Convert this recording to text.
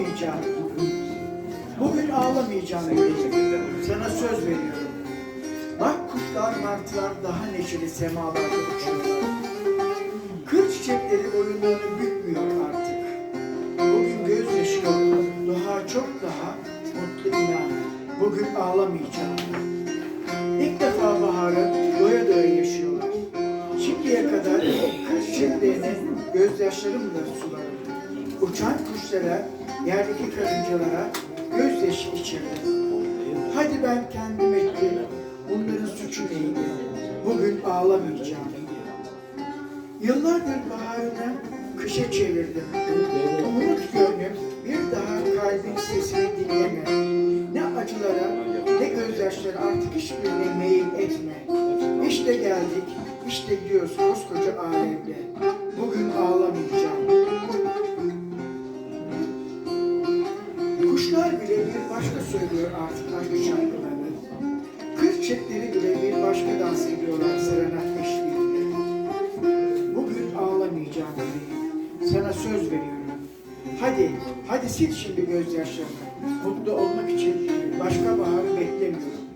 ağlamayacağım. Bugün ağlamayacağım bebeğim. Sana söz veriyorum. Bak kuşlar, martılar daha neşeli semalarda uçuyorlar. Kır çiçekleri boyunlarını bükmüyor artık. Bugün gözyaşı yok, daha çok daha mutlu inan. Bugün ağlamayacağım. İlk defa baharı doya doya yaşıyorlar. Şimdiye kadar kır çiçeklerine gözyaşlarımla sularım. Uçan kuşlara, yerdeki karıncalara gözyaşı içirdim. Hadi ben kendim ettim, bunların suçu neydi? Bugün ağlamayacağım. Yıllardır baharını kışa çevirdim. Umut gönlüm bir daha kalbin sesini dinleme. Ne acılara ne gözyaşlara artık hiçbirine meyil etme. İşte geldik, işte gidiyoruz koskoca alemde. Bugün Kuşlar bile bir başka söylüyor artık aşk şarkılarını. Kır çiçekleri bile bir başka dans ediyorlar serenat eşliğinde. Bugün ağlamayacağım bebeğim. Sana söz veriyorum. Hadi, hadi sil şimdi gözyaşlarını. Mutlu olmak için başka baharı beklemiyorum.